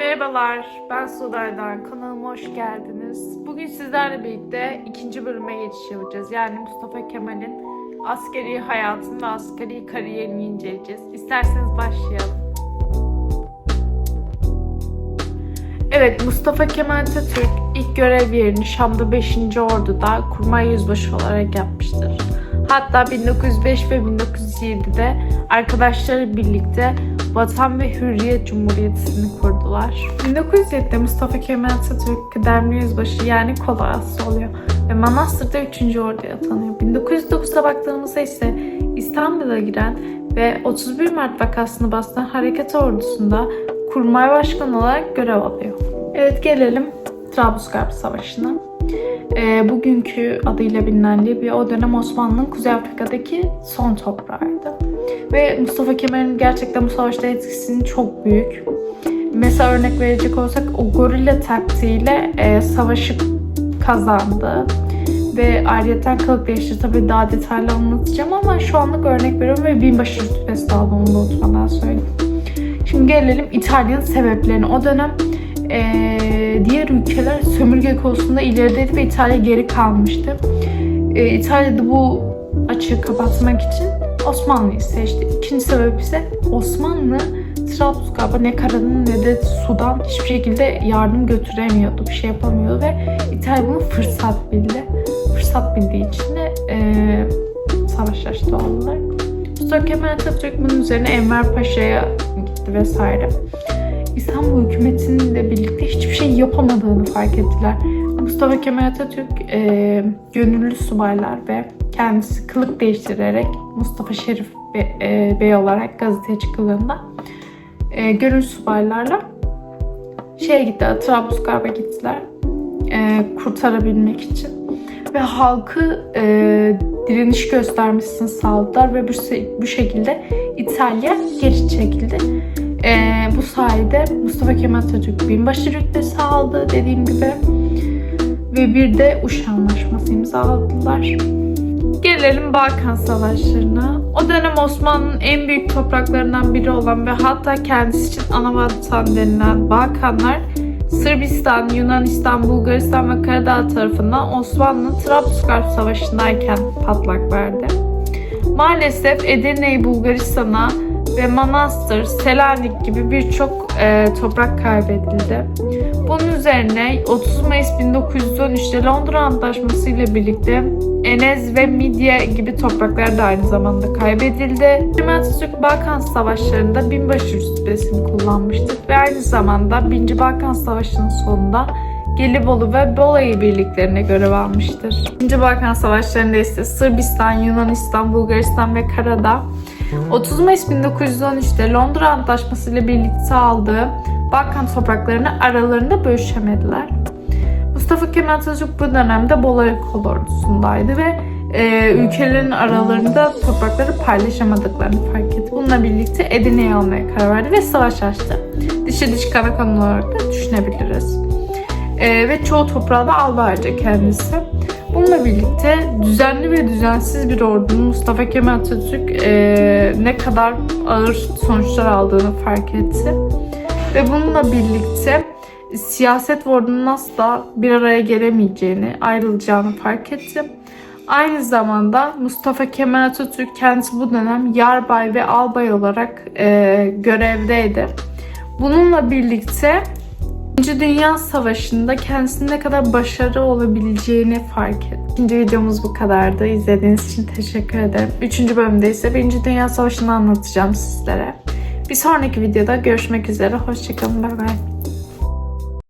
Merhabalar, ben Suday'dan. Kanalıma hoş geldiniz. Bugün sizlerle birlikte ikinci bölüme geçiş yapacağız. Yani Mustafa Kemal'in askeri hayatını ve askeri kariyerini inceleyeceğiz. İsterseniz başlayalım. Evet, Mustafa Kemal Atatürk ilk görev yerini Şam'da 5. Ordu'da kurmay yüzbaşı olarak yapmıştır. Hatta 1905 ve 1907'de arkadaşları birlikte Vatan ve Hürriyet Cumhuriyeti'ni kurdular. 1907'de Mustafa Kemal Atatürk kıdemli yüzbaşı yani kolorası oluyor ve Manastır'da 3. Ordu'ya atanıyor. 1909'da baktığımızda ise İstanbul'a giren ve 31 Mart vakasını bastıran Harekat Ordusu'nda kurmay başkanı olarak görev alıyor. Evet gelelim Trablusgarp Savaşı'na. E, bugünkü adıyla bilinen Libya o dönem Osmanlı'nın Kuzey Afrika'daki son toprağıydı. Ve Mustafa Kemal'in gerçekten bu savaşta etkisinin çok büyük. Mesela örnek verecek olsak o gorilla taktiğiyle e, savaşı kazandı. Ve ayrıyeten kılık değişti. Tabii daha detaylı anlatacağım ama şu anlık örnek veriyorum ve binbaşı rütbesi aldı onu da unutmadan söyleyeyim. Şimdi gelelim İtalya'nın sebeplerine. O dönem eee, diğer ülkeler sömürge konusunda ilerideydi ve İtalya geri kalmıştı. Eee İtalya'da bu açığı kapatmak için Osmanlı'yı seçti. İkinci sebep ise Osmanlı Trablusgarp'a ne karadan ne de sudan hiçbir şekilde yardım götüremiyordu, bir şey yapamıyordu ve İtalya bunu fırsat bildi. Fırsat bildiği için de eee savaş açtı olarak. Mustafa Kemal Atatürk bunun üzerine Enver Paşa'ya gitti vesaire. İstanbul şey yapamadığını fark ettiler. Mustafa Kemal Atatürk e, gönüllü subaylar ve kendisi kılık değiştirerek Mustafa Şerif Be- e, Bey olarak gazeteye çıkıldığında e, gönüllü subaylarla şeye gitti, Trablusgarp'a gittiler e, kurtarabilmek için ve halkı e, direniş göstermesini sağladılar ve bu, bu şekilde İtalya geri çekildi. E, bu sayede Mustafa Kemal Atatürk binbaşı rütbesi aldı dediğim gibi ve bir de Uşak Anlaşması imzaladılar. Gelelim Balkan Savaşlarına. O dönem Osmanlı'nın en büyük topraklarından biri olan ve hatta kendisi için ana vatan denilen Balkanlar Sırbistan, Yunanistan, Bulgaristan ve Karadağ tarafından Osmanlı'nın Trablusgarp Savaşı'ndayken patlak verdi. Maalesef Edirne'yi Bulgaristan'a ve Manastır, Selanik gibi birçok e, toprak kaybedildi. Bunun üzerine 30 Mayıs 1913'te Londra Antlaşması ile birlikte Enez ve Midye gibi topraklar da aynı zamanda kaybedildi. Atatürk Balkan Savaşları'nda binbaşı rütbesini kullanmıştır ve aynı zamanda 1. Balkan Savaşı'nın sonunda Gelibolu ve Bolayı birliklerine görev almıştır. 2. Balkan Savaşları'nda ise Sırbistan, Yunanistan, Bulgaristan ve Karadağ 30 Mayıs 1913'te Londra Antlaşması ile birlikte aldığı Balkan topraklarını aralarında bölüşemediler. Mustafa Kemal Atatürk bu dönemde Bolayı kolordusundaydı ve e, ülkelerin aralarında toprakları paylaşamadıklarını fark etti. Bununla birlikte Edirne'yi almaya karar verdi ve savaş açtı. Dişi diş kana kan olarak da düşünebiliriz. E, ve çoğu toprağı da aldı ayrıca kendisi. Bununla birlikte düzenli ve düzensiz bir ordunun Mustafa Kemal Atatürk e, ne kadar ağır sonuçlar aldığını fark etti. Ve bununla birlikte siyaset ve ordunun asla bir araya gelemeyeceğini, ayrılacağını fark etti. Aynı zamanda Mustafa Kemal Atatürk kendisi bu dönem yarbay ve albay olarak e, görevdeydi. Bununla birlikte İkinci Dünya Savaşı'nda kendisinin ne kadar başarılı olabileceğini fark etti. İkinci videomuz bu kadardı. İzlediğiniz için teşekkür ederim. Üçüncü bölümde ise Birinci Dünya Savaşı'nı anlatacağım sizlere. Bir sonraki videoda görüşmek üzere. Hoşçakalın. Bay bay.